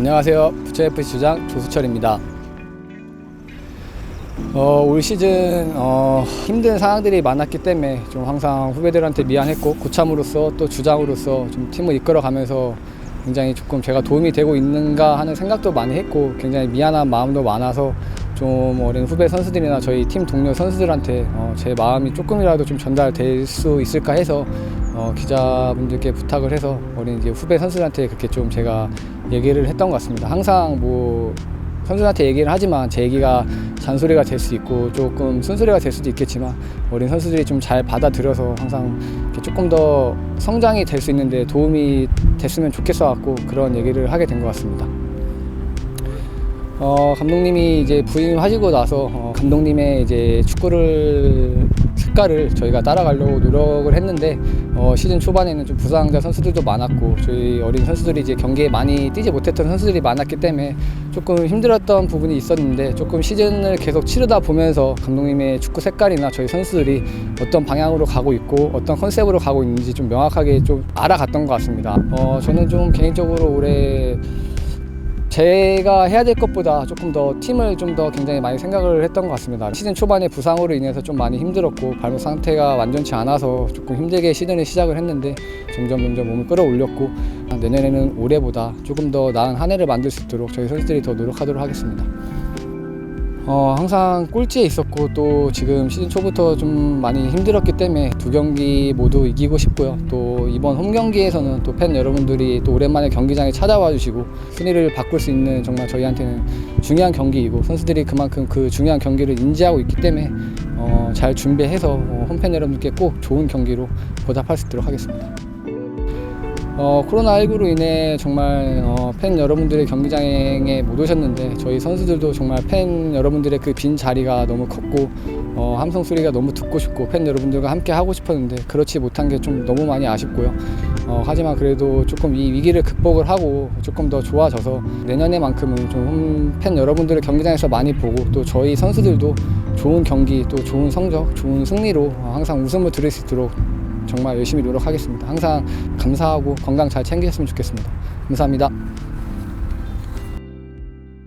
안녕하세요. 부천FC 주장 조수철입니다. 어, 올 시즌 어, 힘든 상황들이 많았기 때문에 좀 항상 후배들한테 미안했고 고참으로서 또 주장으로서 좀 팀을 이끌어가면서 굉장히 조금 제가 도움이 되고 있는가 하는 생각도 많이 했고 굉장히 미안한 마음도 많아서 좀 어린 후배 선수들이나 저희 팀 동료 선수들한테 어, 제 마음이 조금이라도 좀 전달될 수 있을까 해서 어, 기자분들께 부탁을 해서 어린 이제 후배 선수들한테 그렇게 좀 제가 얘기를 했던 것 같습니다. 항상 뭐 선수한테 얘기를 하지만 제 얘기가 잔소리가 될 수 있고 조금 쓴소리가 될 수도 있겠지만 어린 선수들이 좀 잘 받아들여서 항상 조금 더 성장이 될 수 있는데 도움이 됐으면 좋겠어 갖고 그런 얘기를 하게 된 것 같습니다. 어, 감독님이 이제 부임하시고 나서 어, 감독님의 이제 축구를 색깔을 저희가 따라가려고 노력을 했는데 어, 시즌 초반에는 좀 부상자 선수들도 많았고 저희 어린 선수들이 이제 경기에 많이 뛰지 못했던 선수들이 많았기 때문에 조금 힘들었던 부분이 있었는데 조금 시즌을 계속 치르다 보면서 감독님의 축구 색깔이나 저희 선수들이 어떤 방향으로 가고 있고 어떤 컨셉으로 가고 있는지 좀 명확하게 좀 알아갔던 것 같습니다. 어, 저는 좀 개인적으로 올해 제가 해야 될 것보다 조금 더 팀을 좀 더 굉장히 많이 생각을 했던 것 같습니다. 시즌 초반에 부상으로 인해서 좀 많이 힘들었고 발목 상태가 완전치 않아서 조금 힘들게 시즌을 시작을 했는데 점점 점점 몸을 끌어올렸고 내년에는 올해보다 조금 더 나은 한 해를 만들 수 있도록 저희 선수들이 더 노력하도록 하겠습니다. 어, 항상 꼴찌에 있었고 또 지금 시즌 초부터 좀 많이 힘들었기 때문에 두 경기 모두 이기고 싶고요. 또 이번 홈 경기에서는 또 팬 여러분들이 또 오랜만에 경기장에 찾아와 주시고 순위를 바꿀 수 있는 정말 저희한테는 중요한 경기이고 선수들이 그만큼 그 중요한 경기를 인지하고 있기 때문에 어, 잘 준비해서 어, 홈팬 여러분들께 꼭 좋은 경기로 보답할 수 있도록 하겠습니다. 어, 코로나19로 인해 정말 어, 팬 여러분들의 경기장에 못 오셨는데 저희 선수들도 정말 팬 여러분들의 그 빈 자리가 너무 컸고 어, 함성 소리가 너무 듣고 싶고 팬 여러분들과 함께 하고 싶었는데 그렇지 못한 게 좀 너무 많이 아쉽고요. 어, 하지만 그래도 조금 이 위기를 극복을 하고 조금 더 좋아져서 내년에만큼은 좀 팬 여러분들을 경기장에서 많이 보고 또 저희 선수들도 좋은 경기 또 좋은 성적, 좋은 승리로 항상 웃음을 들을 수 있도록 정말 열심히 노력하겠습니다. 항상 감사하고 건강 잘 챙기셨으면 좋겠습니다. 감사합니다.